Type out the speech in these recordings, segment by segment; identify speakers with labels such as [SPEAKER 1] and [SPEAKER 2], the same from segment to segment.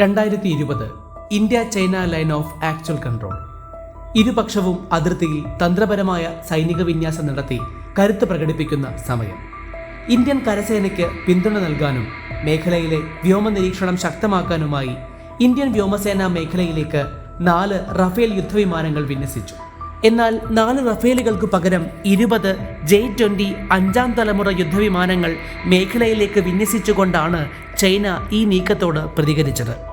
[SPEAKER 1] രണ്ടായിരത്തി ഇരുപത് India China line of actual control. ഇരുപക്ഷവും അതിർത്തിയിൽ തന്ത്രപരമായ സൈനിക വിന്യാസം നടത്തി കരുത്ത് പ്രകടിപ്പിക്കുന്ന സമയം. ഇന്ത്യൻ കരസേനയ്ക്ക് പിന്തുണ നൽകാനും മേഖലയിലെ വ്യോമ നിരീക്ഷണം ശക്തമാക്കാനുമായി ഇന്ത്യൻ വ്യോമസേന മേഖലയിലേക്ക് നാല് റഫേൽ യുദ്ധവിമാനങ്ങൾ വിന്യസിച്ചു. എന്നാൽ നാല് റഫേലുകൾക്ക് പകരം ഇരുപത് ജെ ട്വന്റി അഞ്ചാം തലമുറ യുദ്ധവിമാനങ്ങൾ മേഖലയിലേക്ക് വിന്യസിച്ചുകൊണ്ടാണ് ചൈന ഈ നീക്കത്തോട് പ്രതികരിച്ചത്.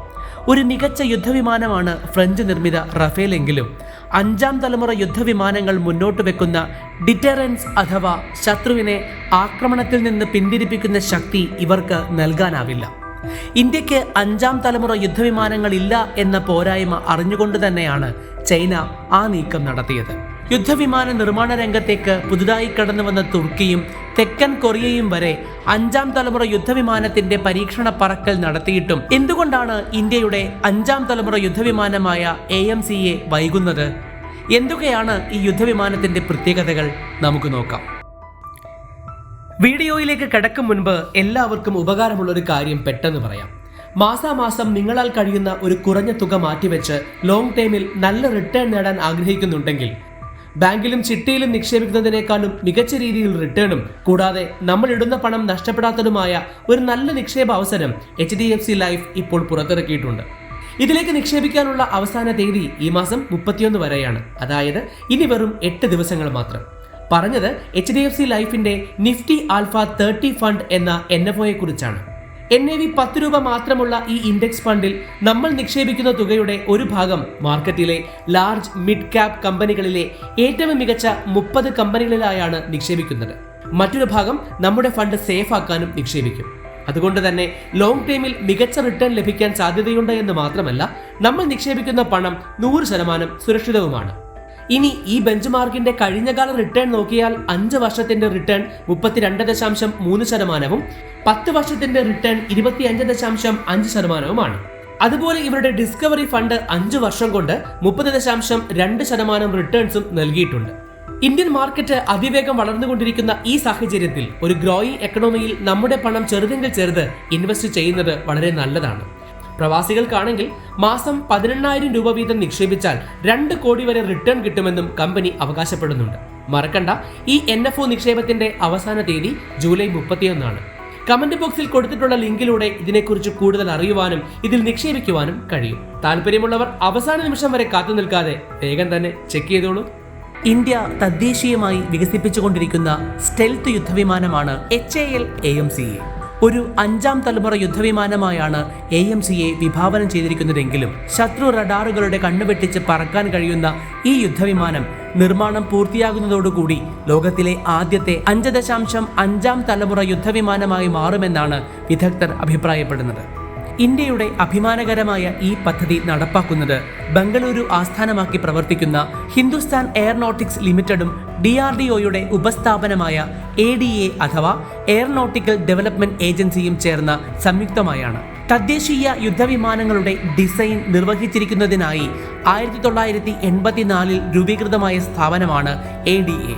[SPEAKER 1] ഒരു മികച്ച യുദ്ധവിമാനമാണ് ഫ്രഞ്ച് നിർമ്മിത റഫേൽ എങ്കിലും അഞ്ചാം തലമുറ യുദ്ധവിമാനങ്ങൾ മുന്നോട്ട് വെക്കുന്ന ഡിറ്ററൻസ് അഥവാ ശത്രുവിനെ ആക്രമണത്തിൽ നിന്ന് പിന്തിരിപ്പിക്കുന്ന ശക്തി ഇവർക്ക് നൽകാനാവില്ല. ഇന്ത്യയ്ക്ക് അഞ്ചാം തലമുറ യുദ്ധവിമാനങ്ങൾ ഇല്ല എന്ന പോരായ്മ അറിഞ്ഞുകൊണ്ട് തന്നെയാണ് ചൈന ആ നീക്കം നടത്തിയത്. യുദ്ധവിമാന നിർമ്മാണ രംഗത്തേക്ക് പുതുതായി കടന്നു വന്ന തുർക്കിയും തെക്കൻ കൊറിയയും വരെ അഞ്ചാം തലമുറ യുദ്ധവിമാനത്തിന്റെ പരീക്ഷണ പറക്കൽ നടത്തിയിട്ടും എന്തുകൊണ്ടാണ് ഇന്ത്യയുടെ അഞ്ചാം തലമുറ യുദ്ധവിമാനമായ എ എം സി എ വൈകുന്നത്? എന്തൊക്കെയാണ് ഈ യുദ്ധവിമാനത്തിന്റെ പ്രത്യേകതകൾ? നമുക്ക് നോക്കാം. വീഡിയോയിലേക്ക് കിടക്കും മുൻപ് എല്ലാവർക്കും ഉപകാരമുള്ള ഒരു കാര്യം പെട്ടെന്ന് പറയാം. മാസാമാസം നിങ്ങളാൽ കഴിയുന്ന ഒരു കുറഞ്ഞ തുക മാറ്റിവെച്ച് ലോങ് ടൈമിൽ നല്ല റിട്ടേൺ നേടാൻ ആഗ്രഹിക്കുന്നുണ്ടെങ്കിൽ ബാങ്കിലും ചിട്ടിയിലും നിക്ഷേപിക്കുന്നതിനേക്കാളും മികച്ച രീതിയിൽ റിട്ടേണും കൂടാതെ നമ്മൾ ഇടുന്ന പണം നഷ്ടപ്പെടാത്തതുമായ ഒരു നല്ല നിക്ഷേപ അവസരം H D F C life ഇപ്പോൾ പുറത്തിറക്കിയിട്ടുണ്ട്. ഇതിലേക്ക് നിക്ഷേപിക്കാനുള്ള അവസാന തീയതി ഈ മാസം മുപ്പത്തിയൊന്ന് വരെയാണ്. അതായത് ഇനി വെറും എട്ട് ദിവസങ്ങൾ മാത്രം. പറഞ്ഞത് എച്ച് ഡി എഫ് സി ലൈഫിന്റെ നിഫ്റ്റി ആൽഫ തേർട്ടി ഫണ്ട് എന്ന എൻ എഫ് ഒയെ കുറിച്ചാണ് എൻ എ വി പത്ത് രൂപ മാത്രമുള്ള ഈ ഇൻഡെക്സ് ഫണ്ടിൽ നമ്മൾ നിക്ഷേപിക്കുന്ന തുകയുടെ ഒരു ഭാഗം മാർക്കറ്റിലെ ലാർജ് മിഡ് ക്യാപ് കമ്പനികളിലെ ഏറ്റവും മികച്ച മുപ്പത് കമ്പനികളിലായാണ് നിക്ഷേപിക്കുന്നത്. മറ്റൊരു ഭാഗം നമ്മുടെ ഫണ്ട് സേഫ് ആക്കാനും നിക്ഷേപിക്കും. അതുകൊണ്ട് തന്നെ ലോങ് ടൈമിൽ മികച്ച റിട്ടേൺ ലഭിക്കാൻ സാധ്യതയുണ്ട് എന്ന് മാത്രമല്ല നമ്മൾ നിക്ഷേപിക്കുന്ന പണം നൂറ് ശതമാനം സുരക്ഷിതവുമാണ്. ഇനി ഈ ബെഞ്ച് മാർക്കിന്റെ കഴിഞ്ഞകാല റിട്ടേൺ നോക്കിയാൽ അഞ്ച് വർഷത്തിന്റെ റിട്ടേൺ മുപ്പത്തിരണ്ട് ദശാംശം മൂന്ന് ശതമാനവും പത്ത് വർഷത്തിന്റെ റിട്ടേൺ ഇരുപത്തിയഞ്ച് ദശാംശം അഞ്ച് ശതമാനവുമാണ്. അതുപോലെ ഇവരുടെ ഡിസ്കവറി ഫണ്ട് അഞ്ച് വർഷം കൊണ്ട് മുപ്പത് ദശാംശം രണ്ട് ശതമാനം റിട്ടേൺസും നൽകിയിട്ടുണ്ട്. ഇന്ത്യൻ മാർക്കറ്റ് അതിവേഗം വളർന്നുകൊണ്ടിരിക്കുന്ന ഈ സാഹചര്യത്തിൽ ഒരു ഗ്രോയിങ് എക്കണോമിയിൽ നമ്മുടെ പണം ചെറുതെങ്കിൽ ചെറുത് ഇൻവെസ്റ്റ് ചെയ്യുന്നത് വളരെ നല്ലതാണ്. പ്രവാസികൾക്കാണെങ്കിൽ മാസം പതിനെണ്ണായിരം രൂപ വീതം നിക്ഷേപിച്ചാൽ രണ്ട് കോടി വരെ റിട്ടേൺ കിട്ടുമെന്നും കമ്പനി അവകാശപ്പെടുന്നുണ്ട്. മറക്കണ്ട ഈ എൻ എഫ് ഒ നിക്ഷേപത്തിന്റെ അവസാന തീയതി ജൂലൈ മുപ്പത്തിയൊന്നാണ്. കമന്റ് ബോക്സിൽ കൊടുത്തിട്ടുള്ള ലിങ്കിലൂടെ ഇതിനെക്കുറിച്ച് കൂടുതൽ അറിയുവാനും ഇതിൽ നിക്ഷേപിക്കുവാനും കഴിയും. താല്പര്യമുള്ളവർ അവസാന നിമിഷം വരെ കാത്തു നിൽക്കാതെ വേഗം തന്നെ ചെക്ക് ചെയ്തോളൂ. ഇന്ത്യ തദ്ദേശീയമായി വികസിപ്പിച്ചുകൊണ്ടിരിക്കുന്ന stealth യുദ്ധവിമാനമാണ് H A L A M C A ഒരു അഞ്ചാം തലമുറ യുദ്ധവിമാനമായാണ് എ എം സിയെ വിഭാവനം ചെയ്തിരിക്കുന്നതെങ്കിലും ശത്രു റഡാറുകളുടെ കണ്ണുവെട്ടിച്ച് പറക്കാൻ കഴിയുന്ന ഈ യുദ്ധവിമാനം നിർമ്മാണം പൂർത്തിയാകുന്നതോടുകൂടി ലോകത്തിലെ ആദ്യത്തെ അഞ്ച് ദശാംശം അഞ്ചാം തലമുറ യുദ്ധവിമാനമായി മാറുമെന്നാണ് വിദഗ്ധർ അഭിപ്രായപ്പെടുന്നത്. ഇന്ത്യയുടെ അഭിമാനകരമായ ഈ പദ്ധതി നടപ്പാക്കുന്നത് ബംഗളൂരു ആസ്ഥാനമാക്കി പ്രവർത്തിക്കുന്ന ഹിന്ദുസ്ഥാൻ എയർനോട്ടിക്സ് ലിമിറ്റഡും ഡി ആർ ഡി ഒയുടെ ഉപസ്ഥാപനമായ എ ഡി എ അഥവാ എയർനോട്ടിക്കൽ ഡെവലപ്മെന്റ് ഏജൻസിയും ചേർന്ന സംയുക്തമായാണ്. തദ്ദേശീയ യുദ്ധവിമാനങ്ങളുടെ ഡിസൈൻ നിർവഹിച്ചിരിക്കുന്നതിനായി ആയിരത്തി തൊള്ളായിരത്തി എൺപത്തിനാലിൽ രൂപീകൃതമായ സ്ഥാപനമാണ് A D A.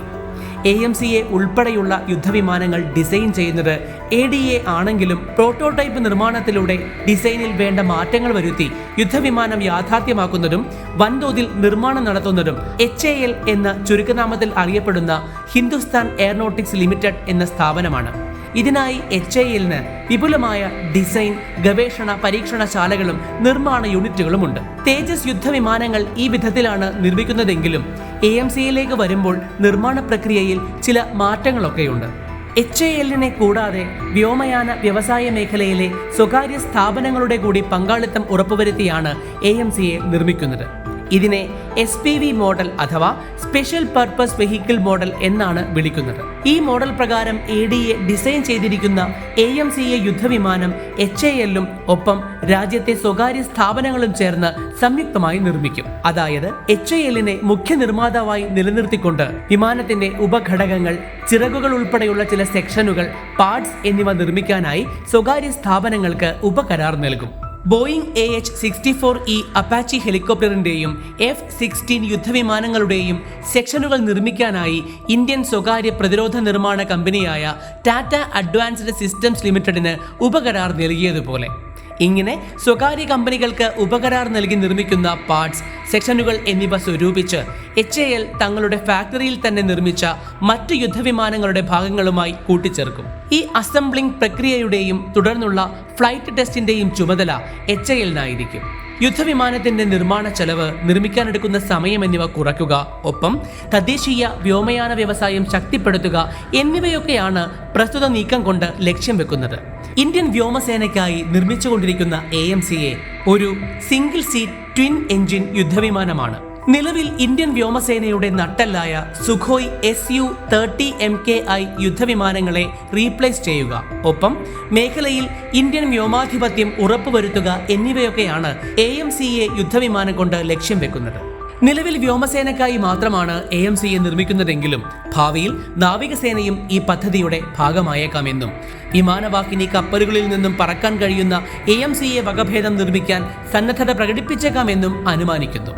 [SPEAKER 1] A M C A ഉൾപ്പെടെയുള്ള യുദ്ധവിമാനങ്ങൾ ഡിസൈൻ ചെയ്യുന്നത് എ ഡി എ ആണെങ്കിലും പ്രോട്ടോടൈപ്പ് നിർമ്മാണത്തിലൂടെ ഡിസൈനിൽ വേണ്ട മാറ്റങ്ങൾ വരുത്തി യുദ്ധവിമാനം യാഥാർത്ഥ്യമാക്കുന്നതും വൻതോതിൽ നിർമ്മാണം നടത്തുന്നതും എച്ച് എ എൽ എന്ന ചുരുക്കനാമത്തിൽ അറിയപ്പെടുന്ന ഹിന്ദുസ്ഥാൻ എയർനോട്ടിക്സ് ലിമിറ്റഡ് എന്ന സ്ഥാപനമാണ്. ഇതിനായി എച്ച് ഐ എല്ലിന് വിപുലമായ ഡിസൈൻ ഗവേഷണ പരീക്ഷണശാലകളും നിർമ്മാണ യൂണിറ്റുകളുമുണ്ട് തേജസ് യുദ്ധവിമാനങ്ങൾ ഈ വിധത്തിലാണ് നിർമ്മിക്കുന്നതെങ്കിലും എ എം സിയിലേക്ക് വരുമ്പോൾ നിർമ്മാണ പ്രക്രിയയിൽ ചില മാറ്റങ്ങളൊക്കെയുണ്ട്. എച്ച് എ എല്ലിനെ കൂടാതെ വ്യോമയാന വ്യവസായ മേഖലയിലെ സ്വകാര്യ സ്ഥാപനങ്ങളുടെ കൂടി പങ്കാളിത്തം ഉറപ്പുവരുത്തിയാണ് എ എം സിയെ നിർമ്മിക്കുന്നത്. ഇതിനെ എസ് പി വി മോഡൽ അഥവാ സ്പെഷ്യൽ പർപ്പസ് വെഹിക്കിൾ മോഡൽ എന്നാണ് വിളിക്കുന്നത്. ഈ മോഡൽ പ്രകാരം എ ഡി എ ഡിസൈൻ ചെയ്തിരിക്കുന്ന എ എം സി എ യുദ്ധവിമാനം എച്ച് എ എല്ലും ഒപ്പം രാജ്യത്തെ സ്വകാര്യ സ്ഥാപനങ്ങളും ചേർന്ന് സംയുക്തമായി നിർമ്മിക്കും. അതായത് എച്ച് എ എല്ലിനെ മുഖ്യ നിർമ്മാതാവായി നിലനിർത്തിക്കൊണ്ട് വിമാനത്തിന്റെ ഉപഘടകങ്ങൾ ചിറകുകൾ ഉൾപ്പെടെയുള്ള ചില സെക്ഷനുകൾ പാർട്സ് എന്നിവ നിർമ്മിക്കാനായി സ്വകാര്യ സ്ഥാപനങ്ങൾക്ക് ഉപകരാർ നൽകും. Boeing A H sixty four E Apache ഹെലികോപ്റ്ററിന്റെയും F sixteen യുദ്ധവിമാനങ്ങളുടെയും സെക്ഷനുകൾ നിർമ്മിക്കാനായി ഇന്ത്യൻ സ്വകാര്യ പ്രതിരോധ നിർമ്മാണ കമ്പനിയായ ടാറ്റ അഡ്വാൻസ്ഡ് സിസ്റ്റംസ് ലിമിറ്റഡിന് ഉപകരാർ നൽകിയതുപോലെ. ഇങ്ങനെ സ്വകാര്യ കമ്പനികൾക്ക് ഉപകരാർ നൽകി നിർമ്മിക്കുന്ന പാർട്സ് സെക്ഷനുകൾ എന്നിവ സ്വരൂപിച്ച് എച്ച് എ എൽ തങ്ങളുടെ ഫാക്ടറിയിൽ തന്നെ നിർമ്മിച്ച മറ്റ് യുദ്ധവിമാനങ്ങളുടെ ഭാഗങ്ങളുമായി കൂട്ടിച്ചേർക്കും. ഈ അസംബ്ലിംഗ് പ്രക്രിയയുടെയും തുടർന്നുള്ള ഫ്ലൈറ്റ് ടെസ്റ്റിന്റെയും ചുമതല എച്ച് എ എല്ലിനായിരിക്കും. യുദ്ധവിമാനത്തിന്റെ നിർമ്മാണ ചെലവ് നിർമ്മിക്കാനെടുക്കുന്ന സമയം എന്നിവ കുറയ്ക്കുക ഒപ്പം തദ്ദേശീയ വ്യോമയാന വ്യവസായം ശക്തിപ്പെടുത്തുക എന്നിവയൊക്കെയാണ് പ്രസ്തുത നീക്കം കൊണ്ട് ലക്ഷ്യം വെക്കുന്നത്. ഇന്ത്യൻ വ്യോമസേനയ്ക്കായി നിർമ്മിച്ചുകൊണ്ടിരിക്കുന്ന എ എം സി എ ഒരു സിംഗിൾ സീറ്റ് ട്വിൻ എഞ്ചിൻ യുദ്ധവിമാനമാണ്. നിലവിൽ ഇന്ത്യൻ വ്യോമസേനയുടെ നട്ടല്ലായ Sukhoi S U thirty M K I യുദ്ധവിമാനങ്ങളെ replace ചെയ്യുക. ഒപ്പം മേഖലയിൽ ഇന്ത്യൻ വ്യോമാധിപത്യം ഉറപ്പുവരുത്തുക എന്നിവയൊക്കെയാണ് എ എം സി എ യുദ്ധവിമാനം കൊണ്ട് ലക്ഷ്യം വെക്കുന്നത്. നിലവിൽ വ്യോമസേനക്കായി മാത്രമാണ് എ എം സി എ നിർമ്മിക്കുന്നതെങ്കിലും ഭാവിയിൽ നാവികസേനയും ഈ പദ്ധതിയുടെ ഭാഗമായേക്കാമെന്നും വിമാനവാഹിനി കപ്പലുകളിൽ നിന്നും പറക്കാൻ കഴിയുന്ന എ എം സി എ വകഭേദം നിർമ്മിക്കാൻ സന്നദ്ധത പ്രകടിപ്പിച്ചേക്കാമെന്നും അനുമാനിക്കുന്നു.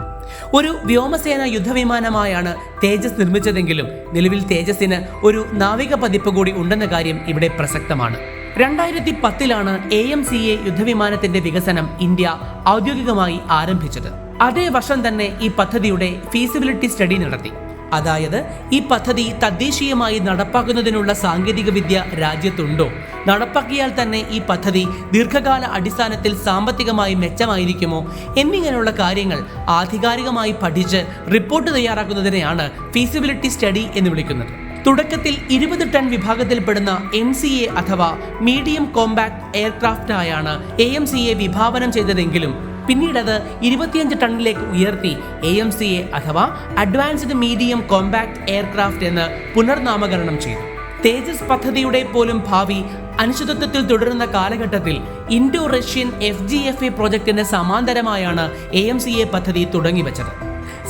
[SPEAKER 1] ഒരു വ്യോമസേന യുദ്ധവിമാനമായാണ് തേജസ് നിർമ്മിച്ചതെങ്കിലും നിലവിൽ തേജസിന് ഒരു നാവിക പതിപ്പ് കൂടി ഉണ്ടെന്ന കാര്യം ഇവിടെ പ്രസക്തമാണ്. രണ്ടായിരത്തി പത്തിലാണ് എ എം സി എ യുദ്ധവിമാനത്തിന്റെ വികസനം ഇന്ത്യ ഔദ്യോഗികമായി ആരംഭിച്ചത്. അതേ വർഷം തന്നെ ഈ പദ്ധതിയുടെ ഫീസിബിലിറ്റി സ്റ്റഡി നടത്തി. അതായത് ഈ പദ്ധതി തദ്ദേശീയമായി നടപ്പാക്കുന്നതിനുള്ള സാങ്കേതിക വിദ്യ രാജ്യത്തുണ്ടോ? നടപ്പാക്കിയാൽ തന്നെ ഈ പദ്ധതി ദീർഘകാല അടിസ്ഥാനത്തിൽ സാമ്പത്തികമായി മെച്ചമായിരിക്കുമോ? എന്നിങ്ങനെയുള്ള കാര്യങ്ങൾ ആധികാരികമായി പഠിച്ച് റിപ്പോർട്ട് തയ്യാറാക്കുന്നതിനെയാണ് ഫീസിബിലിറ്റി സ്റ്റഡി എന്ന് വിളിക്കുന്നത്. തുടക്കത്തിൽ ഇരുപത് ടൺ വിഭാഗത്തിൽപ്പെടുന്ന എം സി എ അഥവാ മീഡിയം കോമ്പാക്ട് എയർക്രാഫ്റ്റായാണ് എ എം സി എ വിഭാവനം ചെയ്തതെങ്കിലും പിന്നീട് അത് ഇരുപത്തിയഞ്ച് ടണ്ണിലേക്ക് ഉയർത്തി എ എം സി എ അഥവാ അഡ്വാൻസ്ഡ് മീഡിയം കോമ്പാക്ട് എയർക്രാഫ്റ്റ് എന്ന് പുനർനാമകരണം ചെയ്തു. തേജസ് പദ്ധതിയുടെ പോലും ഭാവി അനിശ്ചിതത്വത്തിൽ തുടരുന്ന കാലഘട്ടത്തിൽ Indo Russian F G F A പ്രോജക്റ്റിന് സമാന്തരമായാണ് എ എം സി എ പദ്ധതി തുടങ്ങിവെച്ചത്.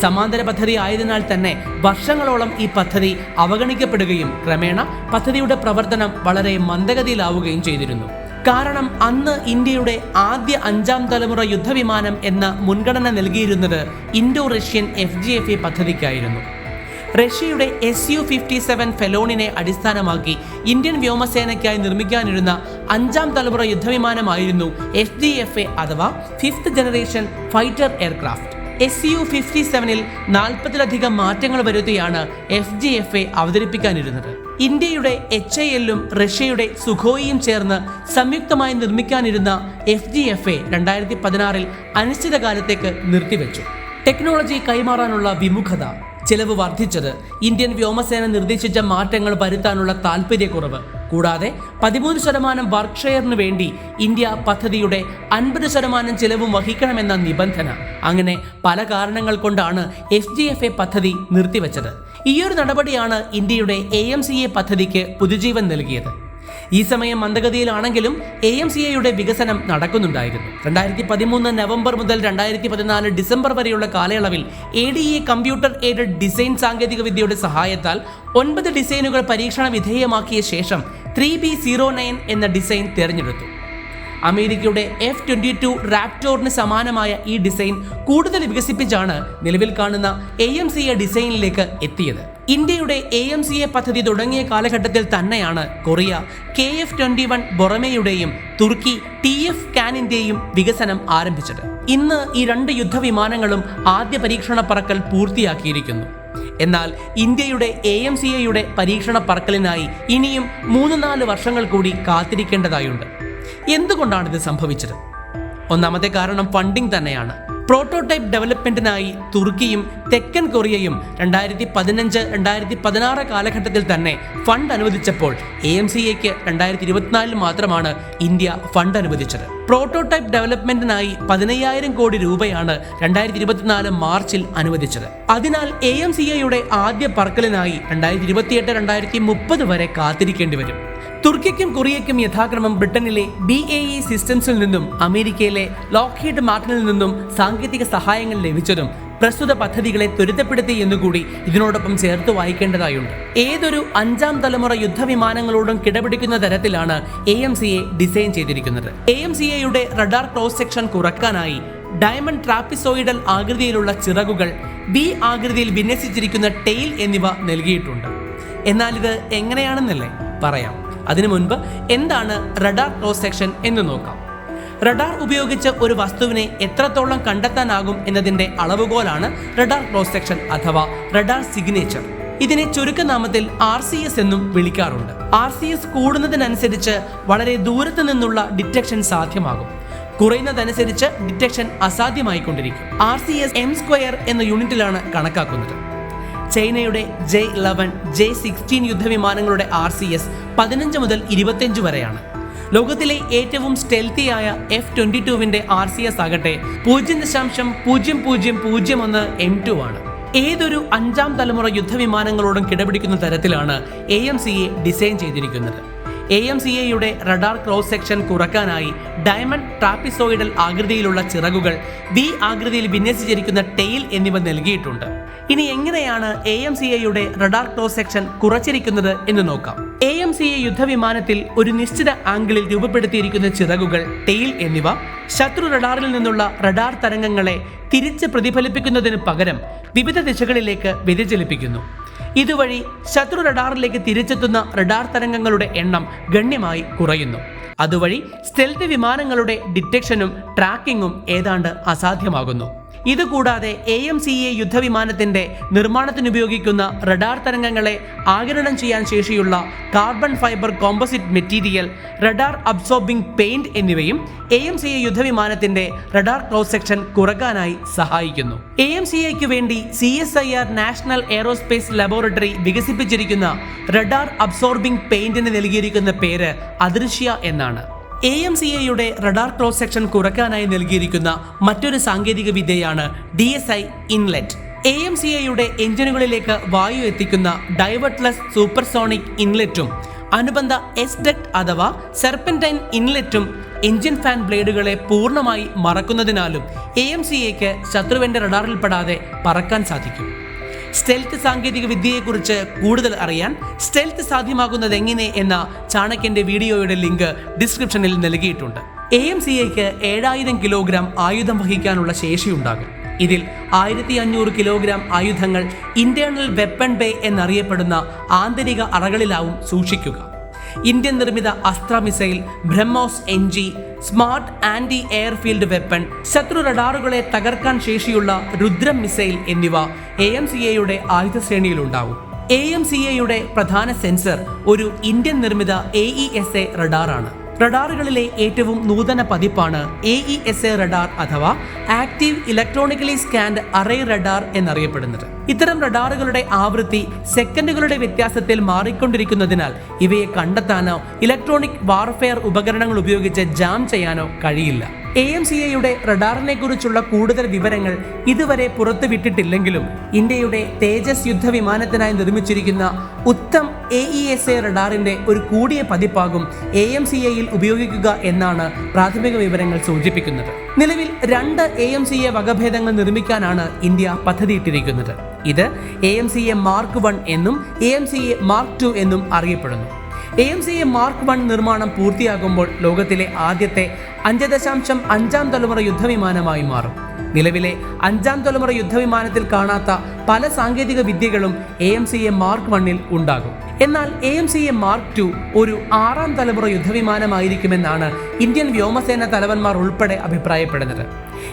[SPEAKER 1] സമാന്തര പദ്ധതി ആയതിനാൽ തന്നെ വർഷങ്ങളോളം ഈ പദ്ധതി അവഗണിക്കപ്പെടുകയും ക്രമേണ പദ്ധതിയുടെ പ്രവർത്തനം വളരെ മന്ദഗതിയിലാവുകയും ചെയ്തിരുന്നു. കാരണം അന്ന് ഇന്ത്യയുടെ ആദ്യ അഞ്ചാം തലമുറ യുദ്ധവിമാനം എന്ന മുൻഗണന നൽകിയിരുന്നത് Indo Russian F G F A പദ്ധതിക്കായിരുന്നു. റഷ്യയുടെ എസ് യു ഫിഫ്റ്റി സെവൻ ഫെലോണിനെ അടിസ്ഥാനമാക്കി ഇന്ത്യൻ വ്യോമസേനയ്ക്കായി നിർമ്മിക്കാനിരുന്ന അഞ്ചാം തലമുറ യുദ്ധവിമാനമായിരുന്നു എഫ് ഡി എഫ് എ അഥവാ fifth generation fighter aircraft S U fifty സെവനിൽ നാൽപ്പതിലധികം മാറ്റങ്ങൾ വരുത്തിയാണ് എഫ് ജി എഫ് എ അവതരിപ്പിക്കാനിരുന്നത്. ഇന്ത്യയുടെ എച്ച് ഐ എല്ലും റഷ്യയുടെ സുഖോയിയും ചേർന്ന് സംയുക്തമായി നിർമ്മിക്കാനിരുന്ന എഫ് ജി എഫ് എ രണ്ടായിരത്തി പതിനാറിൽ അനിശ്ചിതകാലത്തേക്ക് നിർത്തിവെച്ചു. ടെക്നോളജി കൈമാറാനുള്ള വിമുഖത ചെലവ് വർദ്ധിച്ചത് ഇന്ത്യൻ വ്യോമസേന നിർദ്ദേശിച്ച മാറ്റങ്ങൾ വരുത്താനുള്ള താൽപ്പര്യക്കുറവ് കൂടാതെ പതിമൂന്ന് ശതമാനം വർക്ക് ഷെയറിന് വേണ്ടി ഇന്ത്യ പദ്ധതിയുടെ അൻപത് ശതമാനം ചെലവും വഹിക്കണമെന്ന നിബന്ധന. അങ്ങനെ പല കാരണങ്ങൾ കൊണ്ടാണ് എഫ് ജി എഫ് എ പദ്ധതി നിർത്തിവെച്ചത്. ഈയൊരു നടപടിയാണ് ഇന്ത്യയുടെ എ എം സി എ പദ്ധതിക്ക് പുതുജീവൻ നൽകിയത്. ഈ സമയം മന്ദഗതിയിലാണെങ്കിലും എ എം സി എയുടെ വികസനം നടക്കുന്നുണ്ടായിരുന്നു. രണ്ടായിരത്തി പതിമൂന്ന് നവംബർ മുതൽ രണ്ടായിരത്തി പതിനാല് ഡിസംബർ വരെയുള്ള കാലയളവിൽ A D A computer aided design സാങ്കേതിക വിദ്യയുടെ സഹായത്താൽ ഒൻപത് ഡിസൈനുകൾ പരീക്ഷണ വിധേയമാക്കിയ ശേഷം ത്രീ ബി സീറോ നയൻ എന്ന ഡിസൈൻ തിരഞ്ഞെടുത്തു. അമേരിക്കയുടെ എഫ് ട്വന്റി ടു റാപ്റ്റോറിന് സമാനമായ ഈ ഡിസൈൻ കൂടുതൽ വികസിപ്പിച്ചാണ് നിലവിൽ കാണുന്ന എ എം സി എ ഡിസൈനിലേക്ക് എത്തിയത്. ഇന്ത്യയുടെ എ എം സി എ പദ്ധതി തുടങ്ങിയ കാലഘട്ടത്തിൽ തന്നെയാണ് Korea K F twenty one ബൊറമയുടെയും തുർക്കി ടി എഫ് കാനിന്റെയും വികസനം ആരംഭിച്ചത്. ഇന്ന് ഈ രണ്ട് യുദ്ധവിമാനങ്ങളും ആദ്യ പരീക്ഷണ പറക്കൽ പൂർത്തിയാക്കിയിരിക്കുന്നു. എന്നാൽ ഇന്ത്യയുടെ എ എം സി എയുടെ പരീക്ഷണ പറക്കലിനായി ഇനിയും മൂന്ന് നാല് വർഷങ്ങൾ കൂടി കാത്തിരിക്കേണ്ടതായുണ്ട്. എന്തുകൊണ്ടാണ് ഇത് സംഭവിച്ചത്? ഒന്നാമത്തെ കാരണം ഫണ്ടിംഗ് തന്നെയാണ്. പ്രോട്ടോടൈപ്പ് ഡെവലപ്മെന്റിനായി തുർക്കിയും തെക്കൻ കൊറിയയും രണ്ടായിരത്തി പതിനഞ്ച് രണ്ടായിരത്തി പതിനാറ് കാലഘട്ടത്തിൽ തന്നെ ഫണ്ട് അനുവദിച്ചപ്പോൾ എ എം സി എക്ക് രണ്ടായിരത്തി ഇരുപത്തിനാലിൽ മാത്രമാണ് ഇന്ത്യ ഫണ്ട് അനുവദിച്ചത്. പ്രോട്ടോടൈപ്പ് ഡെവലപ്മെന്റിനായി പതിനയ്യായിരം കോടി രൂപയാണ് രണ്ടായിരത്തി ഇരുപത്തിനാല് മാർച്ചിൽ അനുവദിച്ചത്. അതിനാൽ എ എം സി എയുടെ ആദ്യ പറക്കലിനായി രണ്ടായിരത്തി ഇരുപത്തിയെട്ട് രണ്ടായിരത്തി മുപ്പത് വരെ കാത്തിരിക്കേണ്ടി വരും. തുർക്കിക്കും കൊറിയയ്ക്കും യഥാക്രമം ബ്രിട്ടനിലെ ബി എ ഇ സിസ്റ്റംസിൽ നിന്നും അമേരിക്കയിലെ ലോക്ക്ഹീഡ് മാർട്ടിനിൽ നിന്നും സാങ്കേതിക സഹായങ്ങൾ ലഭിച്ചതും പ്രസ്തുത പദ്ധതികളെ ത്വരിതപ്പെടുത്തി എന്നുകൂടി ഇതിനോടൊപ്പം ചേർത്ത് വായിക്കേണ്ടതായുണ്ട്. ഏതൊരു അഞ്ചാം തലമുറ യുദ്ധവിമാനങ്ങളോടും കിടപിടിക്കുന്ന തരത്തിലാണ് A M C A design ചെയ്തിരിക്കുന്നത്. എ എം സി എയുടെ റഡാർ ക്രോസ് സെക്ഷൻ കുറക്കാനായി ഡയമണ്ട് ട്രാപ്പിസോയിഡൽ ആകൃതിയിലുള്ള ചിറകുകൾ ബി ആകൃതിയിൽ വിന്യസിച്ചിരിക്കുന്ന ടെയിൽ എന്നിവ നൽകിയിട്ടുണ്ട്. എന്നാൽ ഇത് എങ്ങനെയാണെന്നല്ലേ പറയാം. അതിനു മുൻപ് എന്താണ് റഡാർ ക്രോസ് സെക്ഷൻ എന്ന് നോക്കാം. റഡാർ ഉപയോഗിച്ച് ഒരു വസ്തുവിനെ എത്രത്തോളം കണ്ടെത്താനാകും എന്നതിന്റെ അളവുകോലാണ് റഡാർ ക്രോസ് സെക്ഷൻ അഥവാ റഡാർ സിഗ്നേച്ചർ. ഇതിനെ ചുരുക്കനാമത്തിൽ ആർ സി എസ് എന്നും വിളിക്കാറുണ്ട്. ആർ സി എസ് കൂടുന്നതിനനുസരിച്ച് വളരെ ദൂരത്ത് നിന്നുള്ള ഡിറ്റക്ഷൻ സാധ്യമാകും. കുറയുന്നതനുസരിച്ച് detection അസാധ്യമായിക്കൊണ്ടിരിക്കും. R C S M square എന്ന യൂണിറ്റിലാണ് കണക്കാക്കുന്നത്. ചൈനയുടെ ജെ ഇലവൻ ജെ സിക്സ്റ്റീൻ യുദ്ധവിമാനങ്ങളുടെ ആർ സി എസ് പതിനഞ്ച് മുതൽ ഇരുപത്തിയഞ്ച് വരെയാണ്. ലോകത്തിലെ ഏറ്റവും സ്റ്റെൽത്തിയായ എഫ് ട്വന്റി ടുവിന്റെ ആർ സി എസ് ആകട്ടെ പൂജ്യം ദശാംശം പൂജ്യം പൂജ്യം പൂജ്യം ഒന്ന് എം ടു ആണ്. ഏതൊരു അഞ്ചാം തലമുറ യുദ്ധവിമാനങ്ങളോടും കിടപിടിക്കുന്ന തരത്തിലാണ് A M C A design ചെയ്തിരിക്കുന്നത്. എ എം സി എയുടെ റഡാർ ക്രോസ് സെക്ഷൻ കുറക്കാനായി ഡയമണ്ട് ട്രാപ്പിസോയിഡൽ ആകൃതിയിലുള്ള ചിറകുകൾ വി ആകൃതിയിൽ വിന്യസിച്ചിരിക്കുന്ന ടെയിൽ എന്നിവ നൽകിയിട്ടുണ്ട്. ഇനി എങ്ങനെയാണ് എ എം സി എയുടെ റഡാർ ക്ലോസ് സെക്ഷൻ കുറച്ചിരിക്കുന്നത് എന്ന് നോക്കാം. എ എം സി എ യുദ്ധവിമാനത്തിൽ ഒരു നിശ്ചിത ആംഗിളിൽ രൂപപ്പെടുത്തിയിരിക്കുന്ന ചിറകുകൾ ടെയിൽ എന്നിവ ശത്രു റഡാറിൽ നിന്നുള്ള റഡാർ തരംഗങ്ങളെ തിരിച്ച് പ്രതിഫലിപ്പിക്കുന്നതിന് പകരം വിവിധ ദിശകളിലേക്ക് വ്യതിചലിപ്പിക്കുന്നു. ഇതുവഴി ശത്രു റഡാറിലേക്ക് തിരിച്ചെത്തുന്ന റഡാർ തരംഗങ്ങളുടെ എണ്ണം ഗണ്യമായി കുറയുന്നു. അതുവഴി സ്റ്റെൽത്ത് വിമാനങ്ങളുടെ ഡിറ്റക്ഷനും ട്രാക്കിങ്ങും ഏതാണ്ട് അസാധ്യമാകുന്നു. ഇതുകൂടാതെ എ എം സി എ യുദ്ധവിമാനത്തിന്റെ നിർമ്മാണത്തിനുപയോഗിക്കുന്ന റഡാർ തരംഗങ്ങളെ ആകിരണം ചെയ്യാൻ ശേഷിയുള്ള carbon fibre composite material radar absorbing paint എന്നിവയും എ എം സി എ യുദ്ധവിമാനത്തിന്റെ റഡാർ ക്ലോസ് സെക്ഷൻ കുറക്കാനായി സഹായിക്കുന്നു. എ എം സി എക്ക് വേണ്ടി C S I R national aerospace laboratory വികസിപ്പിച്ചിരിക്കുന്ന radar absorbing പെയിന്റിന് നൽകിയിരിക്കുന്ന പേര് അദൃശ്യ എന്നാണ്. എ എം സി എയുടെ റഡാർ ക്രോസ് സെക്ഷൻ കുറയ്ക്കാനായി നൽകിയിരിക്കുന്ന മറ്റൊരു സാങ്കേതിക വിദ്യയാണ് D S I inlet A M C എയുടെ എഞ്ചിനുകളിലേക്ക് വായു എത്തിക്കുന്ന ഡൈവർട്ട്ലെസ് സൂപ്പർസോണിക് ഇൻലെറ്റും അനുബന്ധ എസ് ഡെക്ട് അഥവാ സെർപ്പന്റൈൻ ഇൻലെറ്റും എഞ്ചിൻ ഫാൻ ബ്ലേഡുകളെ പൂർണമായി മറക്കുന്നതിനാലും എ എം സി എക്ക് ശത്രുവിന്റെ റഡാറിൽപ്പെടാതെ പറക്കാൻ സാധിക്കും. സ്റ്റെൽത്ത് സാങ്കേതിക വിദ്യയെക്കുറിച്ച് കൂടുതൽ അറിയാൻ സ്റ്റെൽത്ത് സാധ്യമാകുന്നത് എങ്ങനെ എന്ന ചാണക്യന്റെ വീഡിയോയുടെ ലിങ്ക് ഡിസ്ക്രിപ്ഷനിൽ നൽകിയിട്ടുണ്ട്. എ എം സി എക്ക് ഏഴായിരം കിലോഗ്രാം ആയുധം വഹിക്കാനുള്ള ശേഷിയുണ്ടാകും. ഇതിൽ ആയിരത്തി അഞ്ഞൂറ് കിലോഗ്രാം ആയുധങ്ങൾ ഇന്റേണൽ വെപ്പൺ ബേ എന്നറിയപ്പെടുന്ന ആന്തരിക അറകളിലാവും സൂക്ഷിക്കുക. ഇന്ത്യൻ നിർമ്മിത Astra missile BrahMos N G smart anti airfield weapon ശത്രു റഡാറുകളെ തകർക്കാൻ ശേഷിയുള്ള രുദ്രം മിസൈൽ എന്നിവ എ എം സി എയുടെ ആയുധ ശ്രേണിയിലുണ്ടാവും. എ എം സി എയുടെ പ്രധാന സെൻസർ ഒരു ഇന്ത്യൻ നിർമ്മിത എ ഇ എസ് എ റഡാറാണ്. റഡാറുകളിലെ ഏറ്റവും നൂതന പതിപ്പാണ് A E S A radar അഥവാ active electronically scanned array radar എന്നറിയപ്പെടുന്നത്. ഇത്തരം റഡാറുകളുടെ ആവൃത്തി സെക്കൻഡുകളുടെ വ്യത്യാസത്തിൽ മാറിക്കൊണ്ടിരിക്കുന്നതിനാൽ ഇവയെ കണ്ടെത്താനോ ഇലക്ട്രോണിക് വാർഫെയർ ഉപകരണങ്ങൾ ഉപയോഗിച്ച് ജാം ചെയ്യാനോ കഴിയില്ല. എ എം സി എയുടെ റഡാറിനെ കുറിച്ചുള്ള കൂടുതൽ വിവരങ്ങൾ ഇതുവരെ പുറത്തുവിട്ടിട്ടില്ലെങ്കിലും ഇന്ത്യയുടെ തേജസ് യുദ്ധവിമാനത്തിനായി നിർമ്മിച്ചിരിക്കുന്ന Uttam A E S A റഡാറിന്റെ ഒരു കൂടിയ പതിപ്പാകും എ എം സി എയിൽ ഉപയോഗിക്കുക എന്നാണ് പ്രാഥമിക വിവരങ്ങൾ സൂചിപ്പിക്കുന്നത്. നിലവിൽ രണ്ട് എ എം സി എ വകഭേദങ്ങൾ നിർമ്മിക്കാനാണ് ഇന്ത്യ പദ്ധതിയിട്ടിരിക്കുന്നത്. ഇത് A M C A mark one എന്നും A M C A mark two എന്നും അറിയപ്പെടുന്നു. A M C A mark one നിർമ്മാണം പൂർത്തിയാകുമ്പോൾ ലോകത്തിലെ ആദ്യത്തെ അഞ്ച് ദശാംശം അഞ്ചാം തലമുറ യുദ്ധവിമാനമായി മാറും. നിലവിലെ അഞ്ചാം തലമുറ യുദ്ധവിമാനത്തിൽ കാണാത്ത പല സാങ്കേതിക വിദ്യകളും A M C A mark വണ്ണിൽ ഉണ്ടാകും. എന്നാൽ A M C A mark two ഒരു ആറാം തലമുറ യുദ്ധവിമാനമായിരിക്കുമെന്നാണ് ഇന്ത്യൻ വ്യോമസേന തലവന്മാർ ഉൾപ്പെടെ അഭിപ്രായപ്പെടുന്നത്.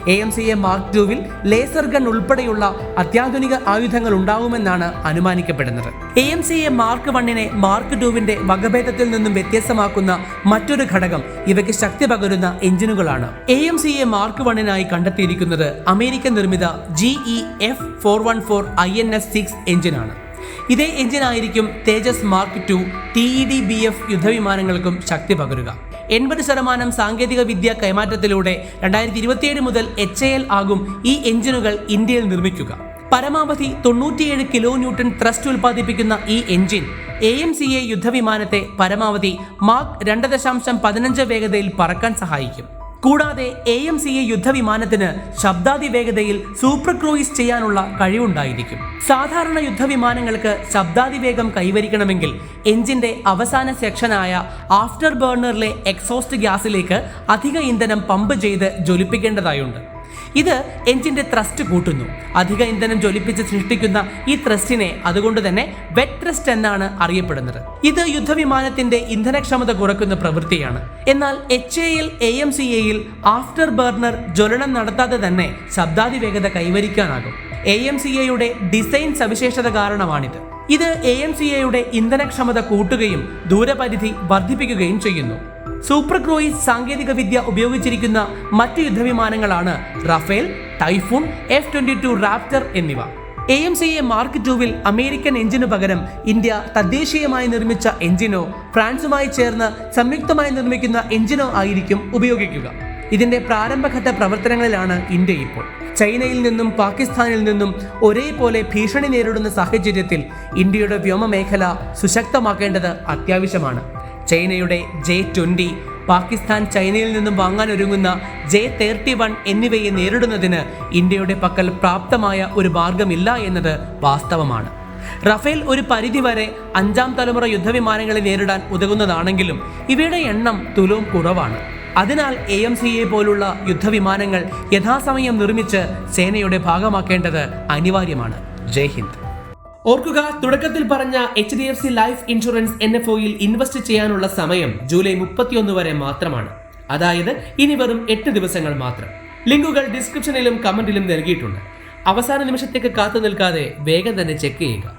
[SPEAKER 1] A M C A mark ടുവിൽ ലേസർ ഗൺ ഉൾപ്പെടെയുള്ള അത്യാധുനിക ആയുധങ്ങൾ ഉണ്ടാകുമെന്നാണ് അനുമാനിക്കപ്പെടുന്നത്. A M C A mark വണ്ണിനെ mark ടുവിന്റെ വകഭേദത്തിൽ നിന്നും വ്യത്യസ്തമാക്കുന്ന മറ്റൊരു ഘടകം ഇവയ്ക്ക് ശക്തി പകരുന്ന എഞ്ചിനുകളാണ്. A M C A mark വണ്ണിനായി കണ്ടെത്തിയിരിക്കുന്നത് അമേരിക്കൻ നിർമ്മിത G E F four one four I N S six എഞ്ചിനാണ്. ഇതേ എഞ്ചിനായിരിക്കും Tejas mark two T E D B F യുദ്ധവിമാനങ്ങൾക്കും ശക്തി പകരുക. എൺപത് ശതമാനം സാങ്കേതിക വിദ്യ കൈമാറ്റത്തിലൂടെ രണ്ടായിരത്തി ഇരുപത്തിയേഴ് മുതൽ എച്ച് എൽ ആകും ഈ എഞ്ചിനുകൾ ഇന്ത്യയിൽ നിർമ്മിക്കുക. പരമാവധി തൊണ്ണൂറ്റിയേഴ് കിലോ ന്യൂട്ടൺ ത്രസ്റ്റ് ഉൽപ്പാദിപ്പിക്കുന്ന ഈ engine A M C A യുദ്ധവിമാനത്തെ പരമാവധി മാർക്ക് രണ്ട് ദശാംശം പതിനഞ്ച് വേഗതയിൽ പറക്കാൻ സഹായിക്കും. കൂടാതെ എ എം സി എ യുദ്ധവിമാനത്തിന് ശബ്ദാതി വേഗതയിൽ സൂപ്പർ ക്രൂയിസ് ചെയ്യാനുള്ള കഴിവുണ്ടായിരിക്കും. സാധാരണ യുദ്ധവിമാനങ്ങൾക്ക് ശബ്ദാതി വേഗം കൈവരിക്കണമെങ്കിൽ എഞ്ചിന്റെ അവസാന സെക്ഷനായ ആഫ്റ്റർ ബേർണറിലെ എക്സോസ്റ്റ് ഗ്യാസിലേക്ക് അധിക ഇന്ധനം പമ്പ് ചെയ്ത് ജ്വലിപ്പിക്കേണ്ടതായുണ്ട്.
[SPEAKER 2] ഇത് എഞ്ചിന്റെ ത്രസ്റ്റ് കൂട്ടുന്നു. അധിക ഇന്ധനം ജ്വലിപ്പിച്ച് സൃഷ്ടിക്കുന്ന ഈ ത്രസ്റ്റിനെ അതുകൊണ്ട് തന്നെ വെറ്റ് ത്രസ്റ്റ് എന്നാണ് അറിയപ്പെടുന്നത്. ഇത് യുദ്ധവിമാനത്തിന്റെ ഇന്ധനക്ഷമത കുറയ്ക്കുന്ന പ്രവൃത്തിയാണ്. എന്നാൽ എച്ച് എയിൽ എ എം സി എയിൽ ആഫ്റ്റർ ബർണർ ജ്വലനം നടത്താതെ തന്നെ ശബ്ദാതി വേഗത കൈവരിക്കാനാകും. എ എം സി എയുടെ ഡിസൈൻ സവിശേഷത കാരണമാണിത്. ഇത് എ എം സി എയുടെ ഇന്ധനക്ഷമത കൂട്ടുകയും ദൂരപരിധി വർദ്ധിപ്പിക്കുകയും ചെയ്യുന്നു. സൂപ്പർ ക്രൂയിസ് സാങ്കേതിക വിദ്യ ഉപയോഗിച്ചിരിക്കുന്ന മറ്റ് യുദ്ധവിമാനങ്ങളാണ് Rafale Typhoon F twenty two Raptor എന്നിവ. A M C A mark ടുവിൽ അമേരിക്കൻ എഞ്ചിനു പകരം ഇന്ത്യ തദ്ദേശീയമായി നിർമ്മിച്ച എഞ്ചിനോ ഫ്രാൻസുമായി ചേർന്ന് സംയുക്തമായി നിർമ്മിക്കുന്ന എഞ്ചിനോ ആയിരിക്കും ഉപയോഗിക്കുക. ഇതിന്റെ പ്രാരംഭഘട്ട പ്രവർത്തനങ്ങളിലാണ് ഇന്ത്യ ഇപ്പോൾ. ചൈനയിൽ നിന്നും പാകിസ്ഥാനിൽ നിന്നും ഒരേപോലെ ഭീഷണി നേരിടുന്ന സാഹചര്യത്തിൽ ഇന്ത്യയുടെ വ്യോമമേഖല സുശക്തമാക്കേണ്ടത് അത്യാവശ്യമാണ്. ചൈനയുടെ ജെ ട്വന്റി പാകിസ്ഥാൻ ചൈനയിൽ നിന്നും വാങ്ങാൻ ഒരുങ്ങുന്ന ജെ തേർട്ടി വൺ എന്നിവയെ നേരിടുന്നതിന് ഇന്ത്യയുടെ പക്കൽ പ്രാപ്തമായ ഒരു മാർഗമില്ല എന്നത് വാസ്തവമാണ്. റഫേൽ ഒരു പരിധിവരെ അഞ്ചാം തലമുറ യുദ്ധവിമാനങ്ങളെ നേരിടാൻ ഉതകുന്നതാണെങ്കിലും ഇവയുടെ എണ്ണം തുലവും കുറവാണ്. അതിനാൽ എ എം സി എ പോലുള്ള യുദ്ധവിമാനങ്ങൾ യഥാസമയം നിർമ്മിച്ച് സേനയുടെ ഭാഗമാക്കേണ്ടത് അനിവാര്യമാണ്. ജയ് ഹിന്ദ്.
[SPEAKER 1] ഓർക്കുക തുടക്കത്തിൽ പറഞ്ഞ H D F C life insurance N F ഒയിൽ invest ചെയ്യാനുള്ള സമയം ജൂലൈ മുപ്പത്തിയൊന്ന് വരെ മാത്രമാണ്. അതായത് ഇനി വെറും എട്ട് ദിവസങ്ങൾ മാത്രം. ലിങ്കുകൾ ഡിസ്ക്രിപ്ഷനിലും കമന്റിലും നൽകിയിട്ടുണ്ട്. അവസാന നിമിഷത്തേക്ക് കാത്തു നിൽക്കാതെ വേഗം തന്നെ ചെക്ക് ചെയ്യുക.